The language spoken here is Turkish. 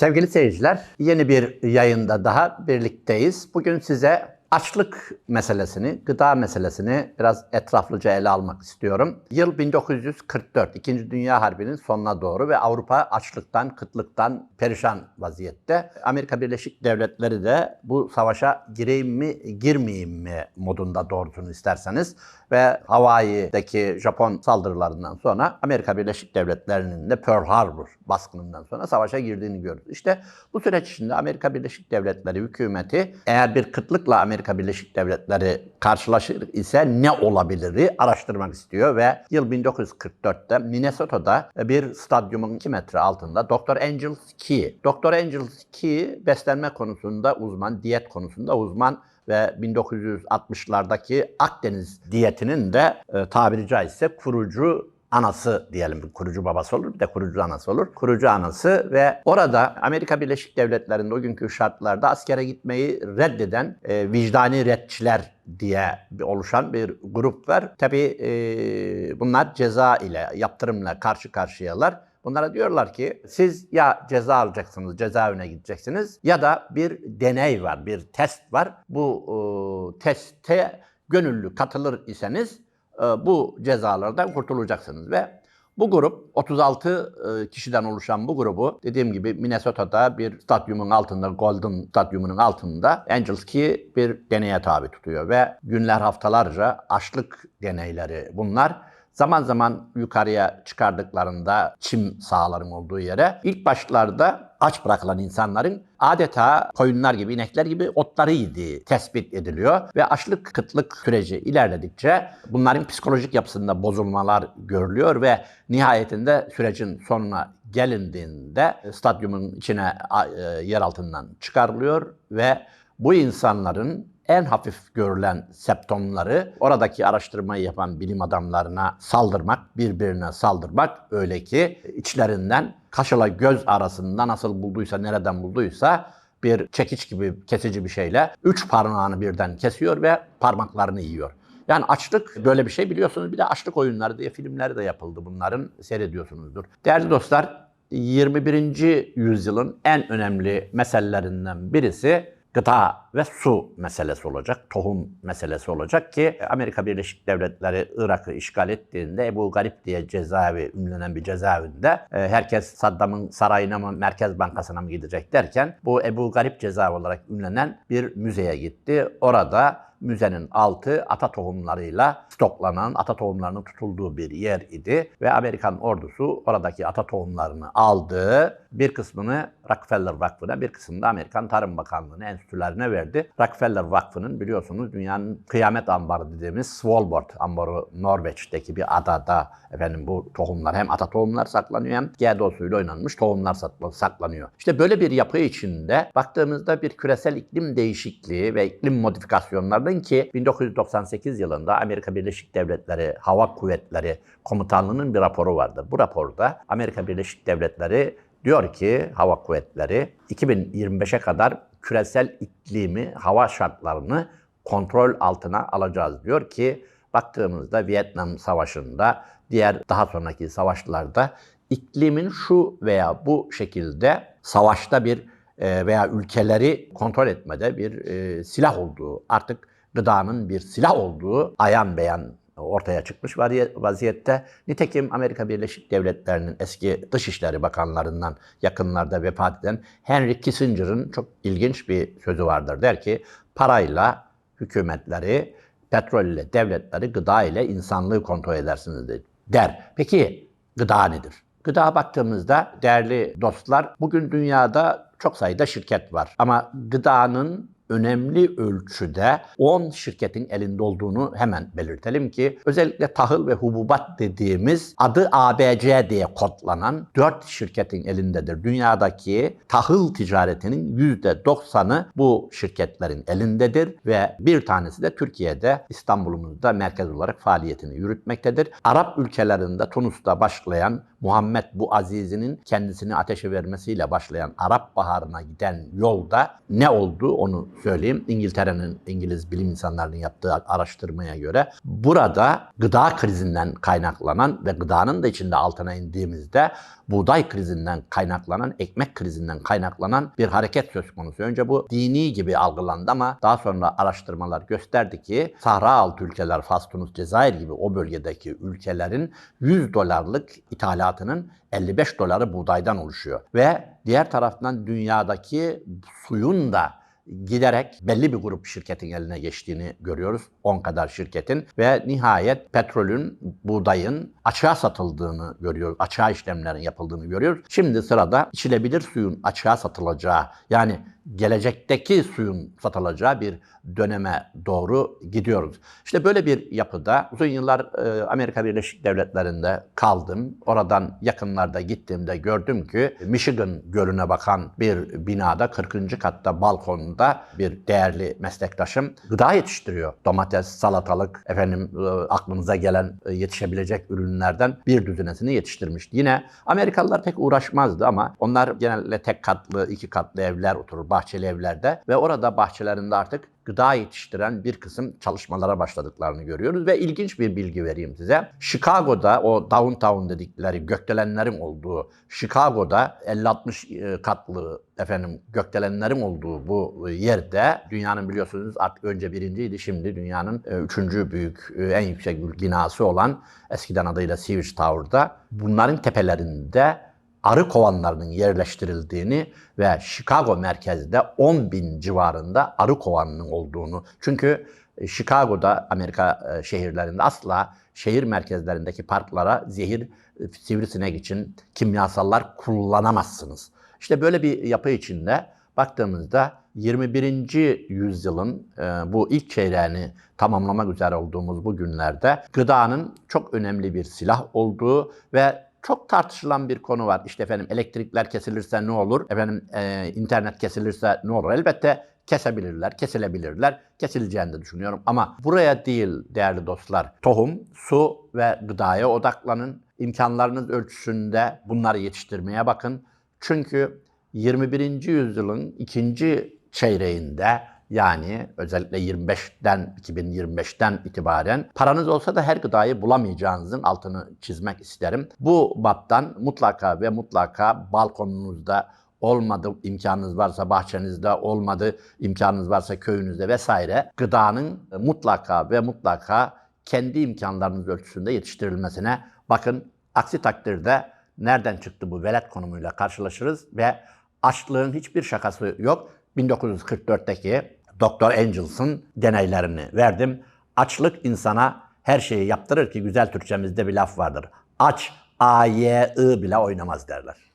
Sevgili seyirciler, yeni bir yayında daha birlikteyiz. Bugün size açlık meselesini, gıda meselesini biraz etraflıca ele almak istiyorum. Yıl 1944, İkinci Dünya Harbi'nin sonuna doğru ve Avrupa açlıktan, kıtlıktan perişan vaziyette. Amerika Birleşik Devletleri de bu savaşa gireyim mi, girmeyeyim mi modunda doğrusunu isterseniz ve Hawaii'deki Japon saldırılarından sonra Amerika Birleşik Devletleri'nin de Pearl Harbor baskınından sonra savaşa girdiğini görürüz. İşte bu süreç içinde Amerika Birleşik Devletleri hükümeti eğer bir kıtlıkla Amerika Birleşik Devletleri karşılaşır ise ne olabiliri araştırmak istiyor ve yıl 1944'te Minnesota'da bir stadyumun 2 metre altında Dr. Angel Key. Dr. Angel Key beslenme konusunda uzman, diyet konusunda uzman ve 1960'lardaki Akdeniz diyetinin de e, tabiri caizse kurucu anası diyelim. Kurucu babası olur bir de kurucu anası olur. Kurucu anası ve orada Amerika Birleşik Devletleri'nde o günkü şartlarda askere gitmeyi reddeden e, vicdani redçiler diye oluşan bir grup var. Tabii e, bunlar ceza ile, yaptırımla karşı karşıyalar. Bunlara diyorlar ki siz ya ceza alacaksınız, cezaevine gideceksiniz ya da bir deney var, bir test var. Bu e, teste gönüllü katılır iseniz e, bu cezalardan kurtulacaksınız ve bu grup 36 e, kişiden oluşan bu grubu dediğim gibi Minnesota'da bir stadyumun altında Golden Stadyumu'nun altında Angels Key bir deneye tabi tutuyor ve günler haftalarca açlık deneyleri bunlar. Zaman zaman yukarıya çıkardıklarında çim sahaların olduğu yere ilk başlarda aç bırakılan insanların adeta koyunlar gibi, inekler gibi otları yediği tespit ediliyor. Ve açlık kıtlık süreci ilerledikçe bunların psikolojik yapısında bozulmalar görülüyor ve nihayetinde sürecin sonuna gelindiğinde stadyumun içine e, yer altından çıkarılıyor ve bu insanların en hafif görülen septomları oradaki araştırmayı yapan bilim adamlarına saldırmak, birbirine saldırmak öyle ki içlerinden kaşla göz arasında nasıl bulduysa, nereden bulduysa bir çekiç gibi kesici bir şeyle üç parmağını birden kesiyor ve parmaklarını yiyor. Yani açlık böyle bir şey biliyorsunuz. Bir de açlık oyunları diye filmleri de yapıldı bunların seyrediyorsunuzdur. Değerli dostlar 21. yüzyılın en önemli meselelerinden birisi gıda ve su meselesi olacak, tohum meselesi olacak ki Amerika Birleşik Devletleri Irak'ı işgal ettiğinde Ebu Garip diye cezaevi, ünlenen bir cezaevinde e, herkes Saddam'ın sarayına mı, Merkez Bankası'na mı gidecek derken bu Ebu Garip cezaevi olarak ünlenen bir müzeye gitti. Orada müzenin altı ata tohumlarıyla stoklanan, ata tohumlarının tutulduğu bir yer idi ve Amerikan ordusu oradaki ata tohumlarını aldı. Bir kısmını Rockefeller Vakfı'na, bir kısmını da Amerikan Tarım Bakanlığı'na, enstitülerine verdi. Rockefeller Vakfı'nın biliyorsunuz dünyanın kıyamet ambarı dediğimiz Svalbard ambarı Norveç'teki bir adada efendim bu tohumlar hem ata tohumlar saklanıyor hem GDO suyla oynanmış tohumlar saklanıyor. İşte böyle bir yapı içinde baktığımızda bir küresel iklim değişikliği ve iklim modifikasyonlarının ki 1998 yılında Amerika Birleşik Devletleri Hava Kuvvetleri Komutanlığı'nın bir raporu vardır. Bu raporda Amerika Birleşik Devletleri diyor ki hava kuvvetleri 2025'e kadar küresel iklimi, hava şartlarını kontrol altına alacağız diyor ki baktığımızda Vietnam Savaşı'nda diğer daha sonraki savaşlarda iklimin şu veya bu şekilde savaşta bir veya ülkeleri kontrol etmede bir silah olduğu, artık gıdanın bir silah olduğu ayan beyan ortaya çıkmış vaziyette. Nitekim Amerika Birleşik Devletleri'nin eski Dışişleri Bakanlarından yakınlarda vefat eden Henry Kissinger'ın çok ilginç bir sözü vardır. Der ki parayla hükümetleri, petrol ile devletleri, gıda ile insanlığı kontrol edersiniz der. Peki gıda nedir? Gıda baktığımızda değerli dostlar bugün dünyada çok sayıda şirket var. Ama gıdanın önemli ölçüde 10 şirketin elinde olduğunu hemen belirtelim ki özellikle tahıl ve hububat dediğimiz adı ABC diye kodlanan 4 şirketin elindedir. Dünyadaki tahıl ticaretinin %90'ı bu şirketlerin elindedir ve bir tanesi de Türkiye'de İstanbul'umuzda merkez olarak faaliyetini yürütmektedir. Arap ülkelerinde Tunus'ta başlayan Muhammed bu Aziz'inin kendisini ateşe vermesiyle başlayan Arap Baharı'na giden yolda ne oldu onu söyleyeyim. İngiltere'nin İngiliz bilim insanlarının yaptığı araştırmaya göre burada gıda krizinden kaynaklanan ve gıdanın da içinde altına indiğimizde buğday krizinden kaynaklanan, ekmek krizinden kaynaklanan bir hareket söz konusu. Önce bu dini gibi algılandı ama daha sonra araştırmalar gösterdi ki Sahra altı ülkeler, Fas, Tunus, Cezayir gibi o bölgedeki ülkelerin 100 dolarlık ithalatının 55 doları buğdaydan oluşuyor. Ve diğer taraftan dünyadaki suyun da giderek belli bir grup şirketin eline geçtiğini görüyoruz. 10 kadar şirketin ve nihayet petrolün, buğdayın açığa satıldığını görüyoruz. Açığa işlemlerin yapıldığını görüyoruz. Şimdi sırada içilebilir suyun açığa satılacağı yani gelecekteki suyun satılacağı bir döneme doğru gidiyoruz. İşte böyle bir yapıda uzun yıllar e, Amerika Birleşik Devletleri'nde kaldım. Oradan yakınlarda gittiğimde gördüm ki Michigan Gölü'ne bakan bir binada 40. katta balkonda bir değerli meslektaşım gıda yetiştiriyor. Domates, salatalık, efendim e, aklınıza gelen e, yetişebilecek ürünlerden bir düzinesini yetiştirmişti. Yine Amerikalılar pek uğraşmazdı ama onlar genelde tek katlı, iki katlı evler oturur, bahçeli evlerde ve orada bahçelerinde artık gıda yetiştiren bir kısım çalışmalara başladıklarını görüyoruz ve ilginç bir bilgi vereyim size. Chicago'da o downtown dedikleri gökdelenlerin olduğu Chicago'da 50-60 e, katlı efendim gökdelenlerin olduğu bu yerde dünyanın biliyorsunuz artık önce birinciydi şimdi dünyanın e, üçüncü büyük e, en yüksek binası olan eskiden adıyla Sears Tower'da bunların tepelerinde arı kovanlarının yerleştirildiğini ve Chicago merkezde 10 bin civarında arı kovanının olduğunu. Çünkü e, Chicago'da Amerika e, şehirlerinde asla şehir merkezlerindeki parklara zehir e, sivrisinek için kimyasallar kullanamazsınız. İşte böyle bir yapı içinde baktığımızda 21. yüzyılın bu ilk çeyreğini tamamlamak üzere olduğumuz bu günlerde gıdanın çok önemli bir silah olduğu ve çok tartışılan bir konu var. İşte efendim elektrikler kesilirse ne olur? Efendim e, internet kesilirse ne olur? Elbette kesebilirler, kesilebilirler. Kesileceğini de düşünüyorum. Ama buraya değil değerli dostlar. Tohum, su ve gıdaya odaklanın. İmkanlarınız ölçüsünde bunları yetiştirmeye bakın. Çünkü 21. yüzyılın ikinci çeyreğinde yani özellikle 25'ten 2025'ten itibaren paranız olsa da her gıdayı bulamayacağınızın altını çizmek isterim. Bu baptan mutlaka ve mutlaka balkonunuzda olmadı imkanınız varsa bahçenizde olmadı imkanınız varsa köyünüzde vesaire gıdanın mutlaka ve mutlaka kendi imkanlarınız ölçüsünde yetiştirilmesine bakın. Aksi takdirde nereden çıktı bu velet konumuyla karşılaşırız ve açlığın hiçbir şakası yok. 1944'teki Doktor Angels'ın deneylerini verdim. Açlık insana her şeyi yaptırır ki güzel Türkçemizde bir laf vardır. Aç, A, Y, I bile oynamaz derler.